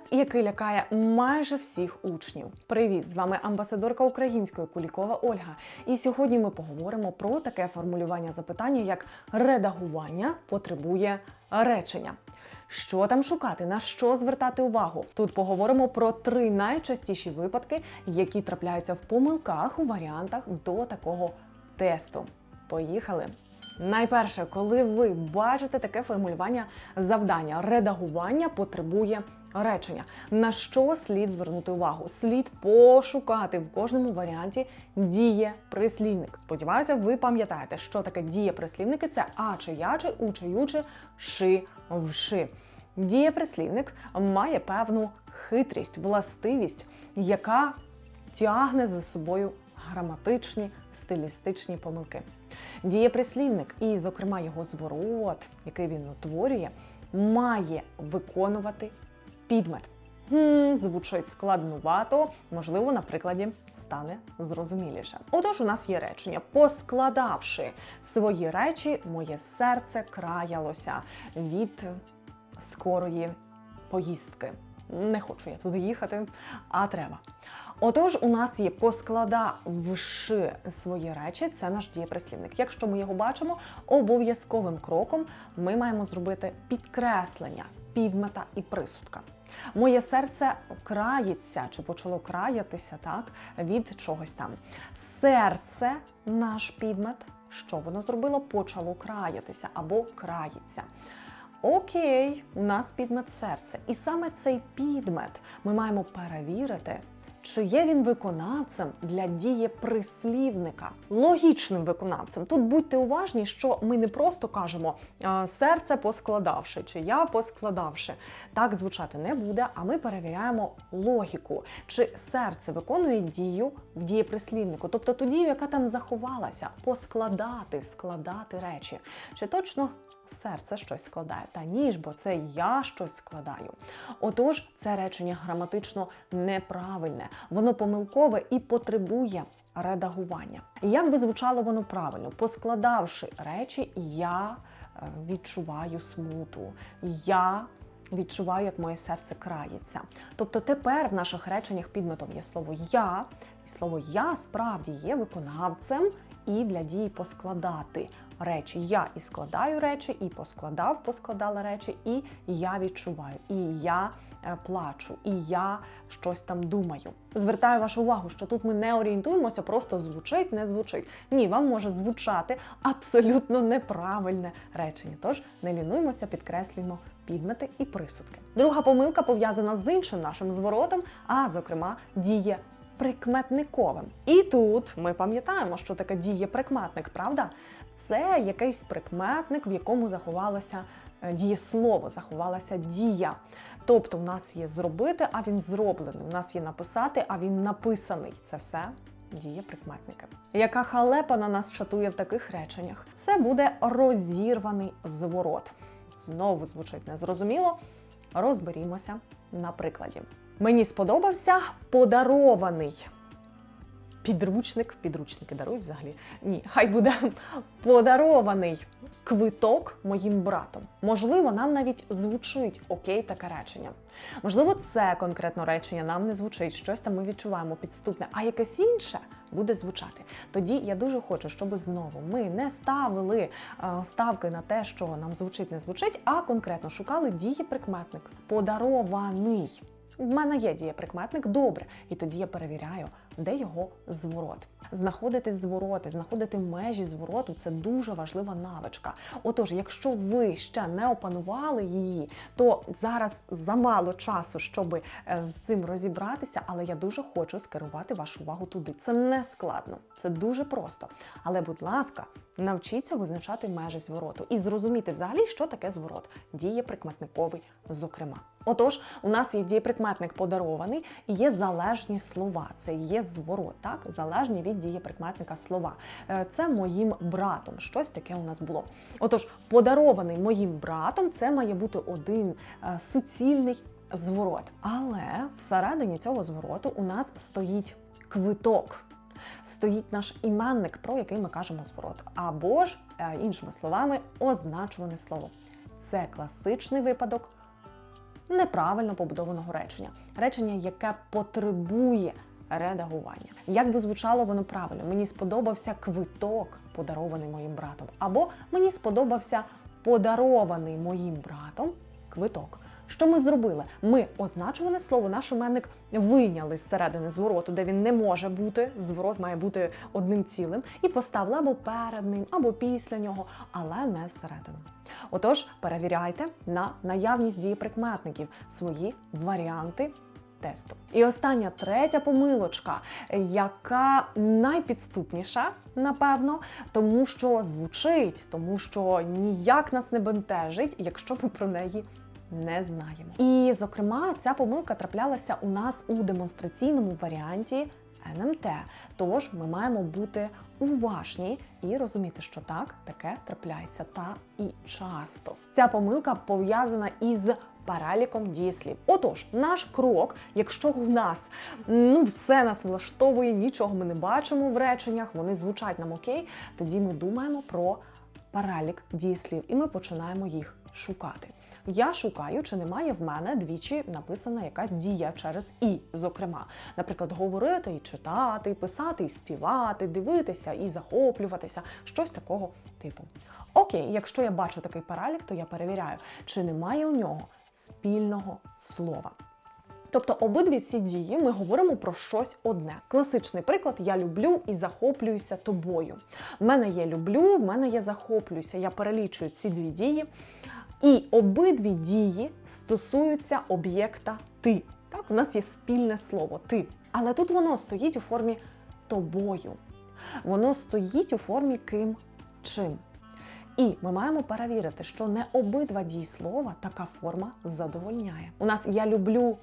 тест, який лякає майже всіх учнів. Привіт! З вами амбасадорка української Кулікова Ольга. І сьогодні ми поговоримо про таке формулювання запитання, як редагування потребує речення. Що там шукати, на що звертати увагу? Тут поговоримо про три найчастіші випадки, які трапляються в помилках у варіантах до такого тесту. Поїхали! Найперше, коли ви бачите таке формулювання завдання, редагування потребує речення. На що слід звернути увагу? Слід пошукати в кожному варіанті дієприслівник. Сподіваюся, ви пам'ятаєте, що таке дієприслівники це а чи я чи у чи ю чи ши вши. Дієприслівник має певну хитрість, властивість, яка тягне за собою граматичні стилістичні помилки. Дієприслівник, і, зокрема, його зворот, який він утворює, має виконувати підмет. Хм, звучить складнувато, можливо, на прикладі стане зрозуміліше. Отож, у нас є речення: поскладавши свої речі, моє серце краялося від скорої поїздки. Не хочу я туди їхати, а треба. Отож, у нас є поскладавши свої речі, це наш дієприслівник. Якщо ми його бачимо, обов'язковим кроком ми маємо зробити підкреслення підмета і присудка. Моє серце крається чи почало краятися так від чогось там. Серце, наш підмет, що воно зробило? Почало краятися або крається. Окей, у нас підмет серце. І саме цей підмет ми маємо перевірити. Чи є він виконавцем для дієприслівника? Логічним виконавцем. Тут будьте уважні, що ми не просто кажемо серце поскладавши, чи я поскладавши. Так звучати не буде, а ми перевіряємо логіку, чи серце виконує дію в дієприслівнику, тобто ту дію, яка там заховалася, поскладати, складати речі. Чи точно серце щось складає? Та ні ж, бо це я щось складаю. Отож, це речення граматично неправильне, воно помилкове і потребує редагування. Як би звучало воно правильно, поскладавши речі, я е, відчуваю смуту. Я відчуваю, як моє серце крається. Тобто тепер в наших реченнях підметом є слово я, і слово я справді є виконавцем і для дії поскладати речі. Я і складаю речі, і поскладав, поскладала речі, і я відчуваю, і я е, плачу, і я щось там думаю. Звертаю вашу увагу, що тут ми не орієнтуємося, просто звучить, не звучить. Ні, вам може звучати абсолютно неправильне речення. Тож не лінуємося, підкреслюємо підмети і присудки. Друга помилка пов'язана з іншим нашим зворотом, а зокрема діє прикметниковим. І тут ми пам'ятаємо, що таке діє прикметник, правда? Це якийсь прикметник, в якому заховалося е, дієслово, заховалася дія. Тобто, в нас є зробити, а він зроблений. У нас є написати, а він написаний. Це все діє прикметники. Яка халепа на нас чатує в таких реченнях? Це буде розірваний зворот. Знову звучить незрозуміло. Розберімося на прикладі. Мені сподобався подарований підручник. Підручники дарують взагалі. Ні, хай буде подарований квиток моїм братом. Можливо, нам навіть звучить окей таке речення. Можливо, це конкретно речення нам не звучить, щось там ми відчуваємо підступне, а якесь інше буде звучати. Тоді я дуже хочу, щоб знову ми не ставили е, ставки на те, що нам звучить, не звучить, а конкретно шукали дієприкметник подарований. В мене є дієприкметник, добре, і тоді я перевіряю, де його зворот. Знаходити звороти, знаходити межі звороту це дуже важлива навичка. Отож, якщо ви ще не опанували її, то зараз замало часу, щоб е, з цим розібратися, але я дуже хочу скерувати вашу увагу туди. Це не складно, це дуже просто. Але, будь ласка, навчіться визначати межі звороту і зрозуміти взагалі, що таке зворот, дієприкметниковий, зокрема. Отож, у нас є дієприкметник подарований і є залежні слова. Це є зворот, так залежні від дієприкметника слова. Е, Це моїм братом. Щось таке у нас було. Отож, подарований моїм братом, це має бути один е, суцільний зворот. Але всередині цього звороту у нас стоїть квиток. Стоїть наш іменник, про який ми кажемо зворот, або ж, е, іншими словами, означуване слово. Це класичний випадок неправильно побудованого речення, речення, яке потребує редагування. Як би звучало воно правильно? Мені сподобався квиток, подарований моїм братом, або мені сподобався подарований моїм братом квиток. Що ми зробили? Ми означуване слово наш іменник вийняли з середини звороту, де він не може бути. Зворот має бути одним цілим, і поставили або перед ним, або після нього, але не всередину. Отож, перевіряйте на наявність дієприкметників свої варіанти тесту. І остання третя помилочка, яка найпідступніша, напевно, тому що звучить, тому що ніяк нас не бентежить, якщо ми про неї не знаємо. І, зокрема, ця помилка траплялася у нас у демонстраційному варіанті. НМТ. Тож ми маємо бути уважні і розуміти, що так, таке трапляється та і часто. Ця помилка пов'язана із переліком дієслів. Отож, наш крок, якщо у нас ну все нас влаштовує, нічого ми не бачимо в реченнях, вони звучать нам окей, тоді ми думаємо про перелік дієслів і ми починаємо їх шукати. Я шукаю, чи немає в мене двічі написана якась дія через і, зокрема, наприклад, говорити і читати, писати, і співати, дивитися і захоплюватися, щось такого типу. Окей, якщо я бачу такий перелік, то я перевіряю, чи немає у нього спільного слова. Тобто обидві ці дії ми говоримо про щось одне. Класичний приклад: я люблю і захоплююся тобою. В мене є люблю, в мене є захоплююся. Я перелічую ці дві дії. І обидві дії стосуються об'єкта ти. Так, у нас є спільне слово ти. Але тут воно стоїть у формі тобою. Воно стоїть у формі ким чим. І ми маємо перевірити, що не обидва дієслова така форма задовольняє. У нас я люблю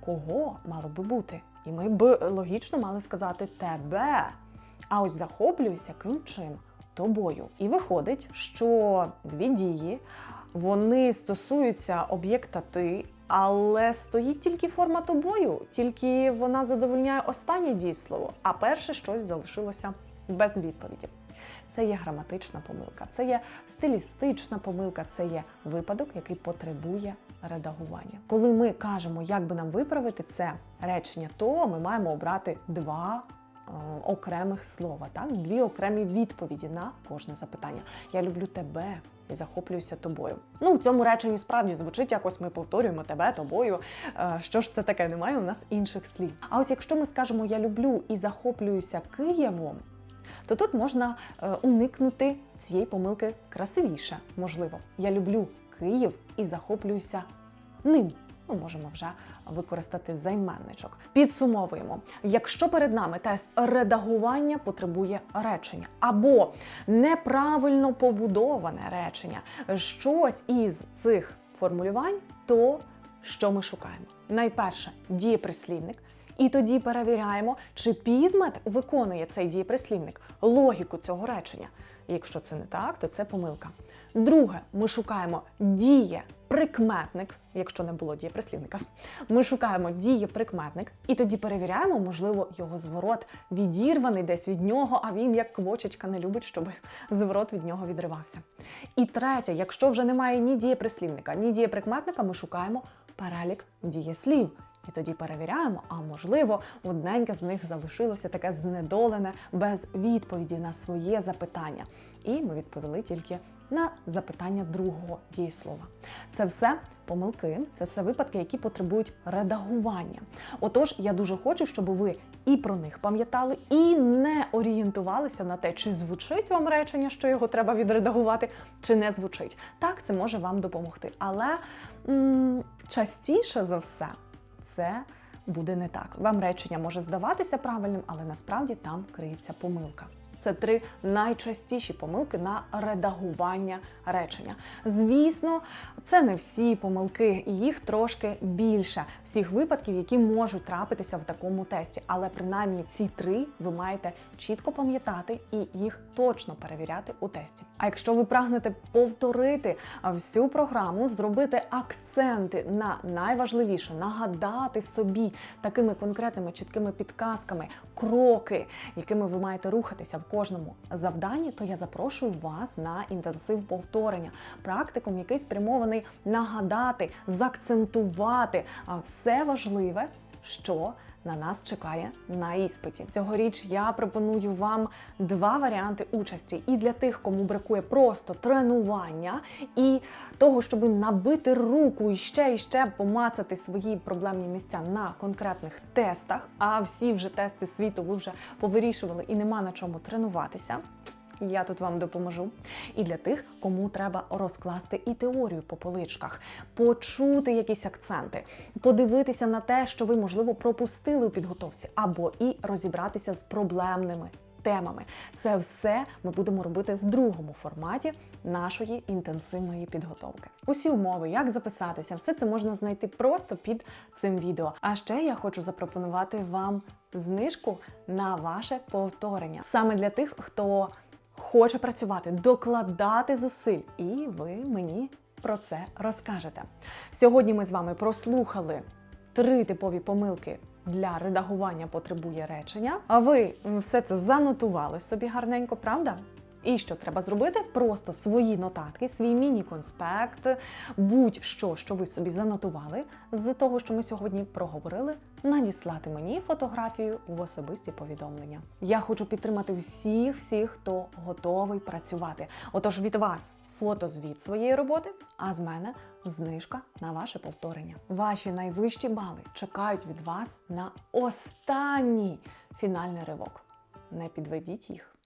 кого мало би бути. І ми б логічно мали сказати тебе. А ось захоплююся ким чим тобою. І виходить, що дві дії вони стосуються об'єкта ти, але стоїть тільки форма тобою, тільки вона задовольняє останнє дієслово, а перше щось залишилося без відповіді. Це є граматична помилка, це є стилістична помилка, це є випадок, який потребує редагування. Коли ми кажемо, як би нам виправити це речення, то ми маємо обрати два окремих слова, так дві окремі відповіді на кожне запитання. Я люблю тебе і захоплююся тобою. Ну, в цьому реченні справді звучить якось ми повторюємо тебе тобою. Е, Що ж це таке? Немає у нас інших слів. А ось якщо ми скажемо я люблю і захоплююся Києвом, то тут можна е, уникнути цієї помилки красивіше. Можливо, я люблю Київ і захоплююся ним. Ми можемо вже використати займенничок. Підсумовуємо, якщо перед нами тест редагування потребує речення або неправильно побудоване речення, щось із цих формулювань, то що ми шукаємо? Найперше дієприслівник. І тоді перевіряємо, чи підмет виконує цей дієприслівник, логіку цього речення. Якщо це не так, то це помилка. Друге, ми шукаємо дієприкметник, якщо не було дієприслівника. Ми шукаємо дієприкметник і тоді перевіряємо, можливо, його зворот відірваний десь від нього, а він як квочечка не любить, щоб зворот від нього відривався. І третє, якщо вже немає ні дієприслівника, ні дієприкметника, ми шукаємо перелік дієслів. І тоді перевіряємо, а можливо, одненьке з них залишилося таке знедолене без відповіді на своє запитання. І ми відповіли тільки на запитання другого дієслова. Це все помилки, це все випадки, які потребують редагування. Отож, я дуже хочу, щоб ви і про них пам'ятали, і не орієнтувалися на те, чи звучить вам речення, що його треба відредагувати, чи не звучить. Так, це може вам допомогти. Але м частіше за все це буде не так. Вам речення може здаватися правильним, але насправді там криється помилка. Це три найчастіші помилки на редагування речення. Звісно, це не всі помилки, їх трошки більше всіх випадків, які можуть трапитися в такому тесті. Але принаймні ці три ви маєте чітко пам'ятати і їх точно перевіряти у тесті. А якщо ви прагнете повторити всю програму, зробити акценти на найважливіше, нагадати собі такими конкретними чіткими підказками, кроки, якими ви маєте рухатися в кожному завданні, то я запрошую вас на інтенсив повторення, практикум, який спрямований нагадати, заакцентувати все важливе, що на нас чекає на іспиті. Цьогоріч я пропоную вам два варіанти участі і для тих, кому бракує просто тренування і того, щоб набити руку і ще і ще помацати свої проблемні місця на конкретних тестах. А всі вже тести світу ви вже повирішували і нема на чому тренуватися. Я тут вам допоможу. І для тих, кому треба розкласти і теорію по поличках, почути якісь акценти, подивитися на те, що ви, можливо, пропустили у підготовці, або і розібратися з проблемними темами. Це все ми будемо робити в другому форматі нашої інтенсивної підготовки. Усі умови, як записатися, все це можна знайти просто під цим відео. А ще я хочу запропонувати вам знижку на ваше повторення саме для тих, хто хоче працювати, докладати зусиль, і ви мені про це розкажете. Сьогодні ми з вами прослухали три типові помилки. Для редагування потребує речення. А ви все це занотували собі гарненько, правда? І що треба зробити? Просто свої нотатки, свій міні-конспект, будь-що, що ви собі занотували з того, що ми сьогодні проговорили, надіслати мені фотографію в особисті повідомлення. Я хочу підтримати всіх, всіх, хто готовий працювати. Отож, від вас фотозвіт своєї роботи, а з мене знижка на ваше повторення. Ваші найвищі бали чекають від вас на останній фінальний ривок. Не підведіть їх.